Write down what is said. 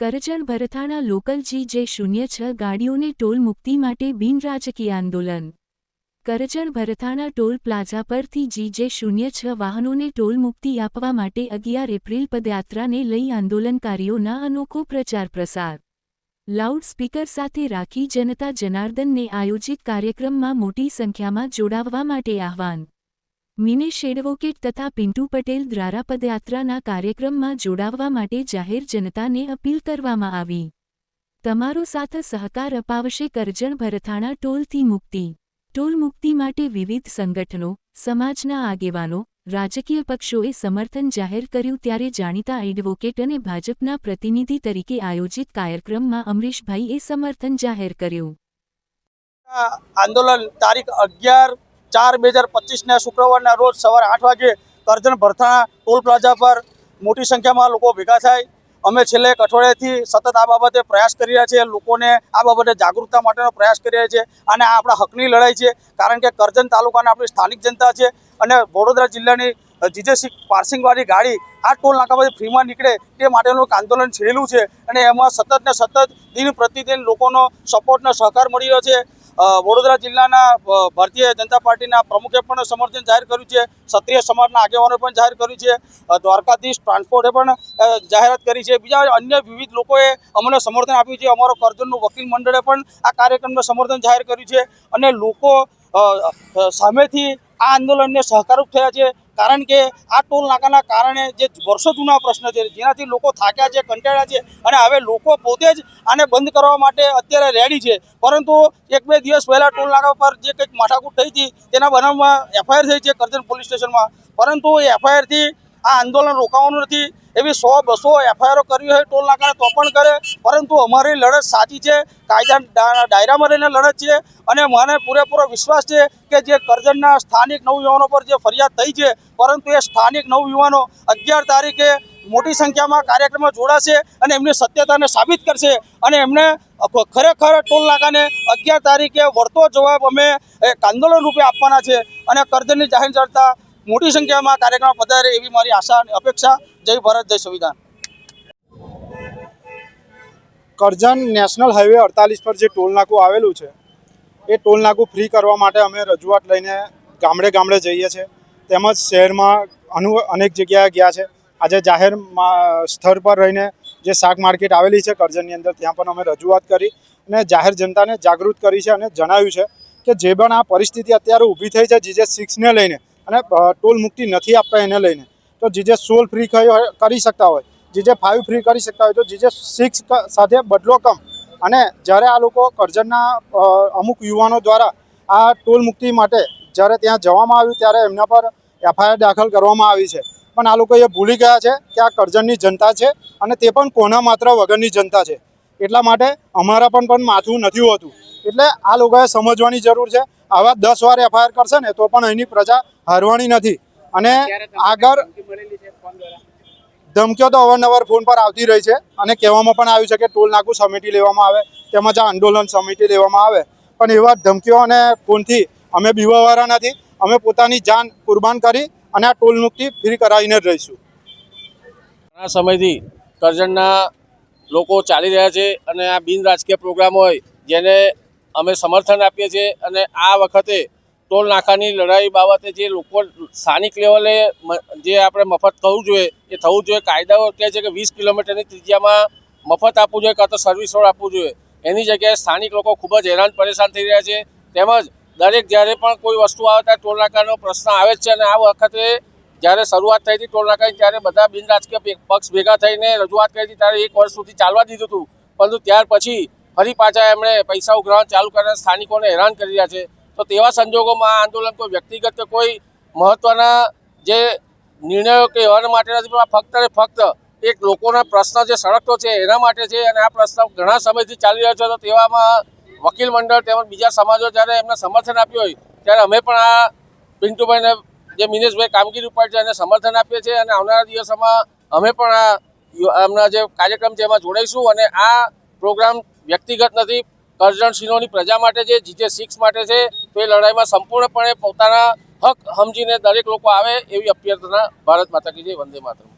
Karjan Bharthana local જી જે શૂન્ય છ ગાડીઓને ટોલ મુક્તિ માટે બિનરાજકીય આંદોલન. કરજણ ભરથાણા ટોલ પ્લાઝા પરથી જી જે શૂન્ય છ વાહનોને ટોલ મુક્તિ આપવા માટે અગિયાર એપ્રિલ પદયાત્રાને લઈ આંદોલનકારીઓના અનોખો પ્રચાર પ્રસાર. લાઉડ સ્પીકર સાથે રાખી જનતા જનાર્દનને આયોજિત કાર્યક્રમમાં મોટી સંખ્યામાં જોડાવવા માટે આહવાન. મિનેશ એડવોકેટ તથા પિન્ટુ પટેલ દ્વારા પદયાત્રાના કાર્યક્રમમાં જોડાવવા માટે જાહેર જનતાને અપીલ કરવામાં આવી. તમારો સાથ સહકાર અપાવશે કરજણ ભરથાણા ટોલથી મુક્તિ. ટોલ મુક્તિ માટે વિવિધ સંગઠનો, સમાજના આગેવાનો, રાજકીય પક્ષોએ સમર્થન જાહેર કર્યું ત્યારે જાણીતા એડવોકેટ અને ભાજપના પ્રતિનિધિ તરીકે આયોજિત કાર્યક્રમમાં અમરીશભાઈએ સમર્થન જાહેર કર્યું. આંદોલન તારીખ અગિયાર ચાર બે હજાર પચીસના શુક્રવારના રોજ સવારે આઠ વાગે કરજણ ભરથાણા ટોલ પ્લાઝા પર મોટી સંખ્યામાં લોકો ભેગા થાય. અમે છેલ્લે એક અઠવાડિયાથી સતત આ બાબતે પ્રયાસ કરી રહ્યા છીએ. લોકોને આ બાબતે જાગૃતતા માટેનો પ્રયાસ કરી રહ્યા છીએ અને આ આપણા હકની લડાઈ છે. કારણ કે કરજણ તાલુકાના આપણી સ્થાનિક જનતા છે અને વડોદરા જિલ્લાની જીજેસી પાર્સિંગવાળી ગાડી આ ટોલ નાકામાંથી ફ્રીમાં નીકળે તે માટેનું આંદોલન છેડેલું છે. અને એમાં સતત ને સતત દિન પ્રતિદિન લોકોનો સપોર્ટ ને સહકાર મળી રહ્યો છે. વડોદરા જિલ્લાના ભારતીય જનતા પાર્ટીના પ્રમુખે પણ સમર્થન જાહેર કર્યું છે. ક્ષત્રિય સમાજના આગેવાનોએ પણ જાહેર કર્યું છે. દ્વારકાધીશ ટ્રાન્સપોર્ટે પણ જાહેરાત કરી છે. બીજા અન્ય વિવિધ લોકોએ અમને સમર્થન આપ્યું છે. અમારો કરજણનું વકીલ મંડળે પણ આ કાર્યક્રમને સમર્થન જાહેર કર્યું છે. અને લોકો સામેથી આ આંદોલનને સહકારરૂપ થયા છે. કારણ કે આ ટોલ નાકાના કારણે જે વર્ષો જૂના પ્રશ્ન છે, જેનાથી લોકો થાક્યા છે, કંટાળ્યા છે અને હવે લોકો પોતે જ આને બંધ કરવા માટે અત્યારે રેડી છે. પરંતુ એક બે દિવસ પહેલાં ટોલ નાકા પર જે કંઈક માથાકૂટ થઈ હતી, તેના બનાવમાં એફઆઈઆર થઈ છે કરજણ પોલીસ સ્ટેશનમાં. પરંતુ એ એફઆઈઆરથી આ આંદોલન રોકાવાનું નથી. એવી સો બસો એફઆઈઆરો કરવી હોય ટોલ નાકાને તો પણ કરે. પરંતુ અમારી લડત સાચી છે કાયદા ડાયરામાં રહીને લડત છે અને મને પૂરેપૂરો વિશ્વાસ છે કે જે કરજણના સ્થાનિક નવયુવાનો પર જે ફરિયાદ થઈ છે, પરંતુ એ સ્થાનિક નવયુવાનો અગિયાર તારીખે મોટી સંખ્યામાં કાર્યક્રમમાં જોડાશે અને એમની સત્યતાને સાબિત કરશે અને એમને ખરેખર ટોલ નાકાને અગિયાર તારીખે વળતો જવાબ અમે એક આંદોલન રૂપે આપવાના છે અને કરજણની જાહેર જનતા મોટી સંખ્યામાં કાર્યક્રમ પધારે એવી મારી આશા અને અપેક્ષા. જય ભારત, જય સંવિધાન. કરજણ નેશનલ હાઈવે અડતાલીસ પર જે ટોલ નાકું આવેલું છે, એ ટોલ નાકું ફ્રી કરવા માટે અમે રજૂઆત લઈને ગામડે ગામડે જઈએ છીએ. તેમજ શહેરમાં અનુ, અનેક જગ્યાએ ગયા છે. આજે જાહેર સ્થળ પર રહીને જે શાક માર્કેટ આવેલી છે કરજણની અંદર, ત્યાં પણ અમે રજૂઆત કરી અને જાહેર જનતાને જાગૃત કરી છે અને જણાવ્યું છે કે જે પણ આ પરિસ્થિતિ અત્યારે ઊભી થઈ છે જીજે સિક્સને લઈને અને ટોલ મુક્તિ નથી આપતા એને લઈને. તો જીજે સોલ ફ્રી કરી શકતા હોય જીજે ફાઇવ ફ્રી કરી શકતા હોય, તો જીજે સિક્સ સાથે બદલો કમ. અને જ્યારે આ લોકો કરજણના અમુક યુવાનો દ્વારા આ ટોલ મુક્તિ માટે જ્યારે ત્યાં જવામાં આવ્યું, ત્યારે એમના પર એફઆઈઆર દાખલ કરવામાં આવી છે. પણ આ લોકો એ ભૂલી ગયા છે કે આ કરજણની જનતા છે અને તે પણ કોના માત્ર વગરની જનતા છે. એટલા માટે અમારા પણ પણ માથું નથી હોતું. એટલે આ લોકોએ સમજવાની જરૂર છે. આવા દસ વાર એફઆઈઆર કરશે ને તો પણ અહીંની પ્રજા હારવાની નથી. અને આગળ ધમકીઓ તો અવારનવાર ફોન પર આવતી રહી છે અને કહેવામાં પણ આવ્યું છે કે ટોલ નાકું સમિટી લેવામાં આવે તેમજ આ આંદોલન સમેટી લેવામાં આવે. પણ એવા ધમકીઓ અને ફોનથી અમે બીવાવાળા નથી. અમે પોતાની જાન કુરબાન કરી અને આ ટોલ મુક્તિ ફ્રી કરાવીને જ રહીશું. ઘણા સમયથી કરજણના લોકો ચાલી રહ્યા છે અને આ બિન રાજકીય પ્રોગ્રામ હોય જેને અમે સમર્થન આપીએ છીએ અને આ વખતે ટોલ નાકાની લડાઈ બાબતે જે લોકો સ્થાનિક લેવલે જે આપણે મફત થવું જોઈએ, એ થવું જોઈએ. કાયદાઓ કહે છે કે વીસ કિલોમીટરની ત્રિજ્યામાં મફત આપવું જોઈએ કાં તો સર્વિસ રોડ આપવું જોઈએ. એની જગ્યાએ સ્થાનિક લોકો ખૂબ જ હેરાન પરેશાન થઈ રહ્યા છે. તેમજ દરેક જ્યારે પણ કોઈ વસ્તુ આવે ત્યારે ટોલ નાકાનો પ્રશ્ન આવે છે અને આ વખતે જ્યારે શરૂઆત થઈ હતી ટોલ નાકાની, ત્યારે બધા બિન રાજકીય પક્ષ ભેગા થઈને રજૂઆત કરી હતી. ત્યારે એક વર્ષ સુધી ચાલવા દીધું હતું. પરંતુ ત્યાર પછી ફરી પાછા એમણે પૈસા ઉઘરાવવાનું ચાલુ કરીને સ્થાનિકોને હેરાન કરી રહ્યા છે. તો તેવા સંજોગોમાં આ આંદોલન કોઈ વ્યક્તિગત કોઈ મહત્વના જે નિર્ણયો કે એવા માટે નથી, પણ ફક્ત ને ફક્ત એક લોકોના પ્રશ્ન જે સળગતો છે એના માટે છે અને આ પ્રશ્ન ઘણા સમયથી ચાલી રહ્યો છે. તો તેવામાં વકીલ મંડળ તેમજ બીજા સમાજો જ્યારે એમને સમર્થન આપ્યું હોય, ત્યારે અમે પણ આ પિન્ટુભાઈને જે મિનેશભાઈ કામગીરી ઉપર છે એને સમર્થન આપીએ છીએ અને આવનારા દિવસોમાં અમે પણ આ એમના જે કાર્યક્રમ છે એમાં જોડાઈશું અને આ પ્રોગ્રામ વ્યક્તિગત નથી, કરજણસિંહોની પ્રજા માટે છે, જીજે સિક્સ માટે છે, તો એ લડાઈમાં સંપૂર્ણપણે પોતાના હક સમજીને દરેક લોકો આવે એવી અભ્યર્થના ભારત માતા કી વંદે માતરમ.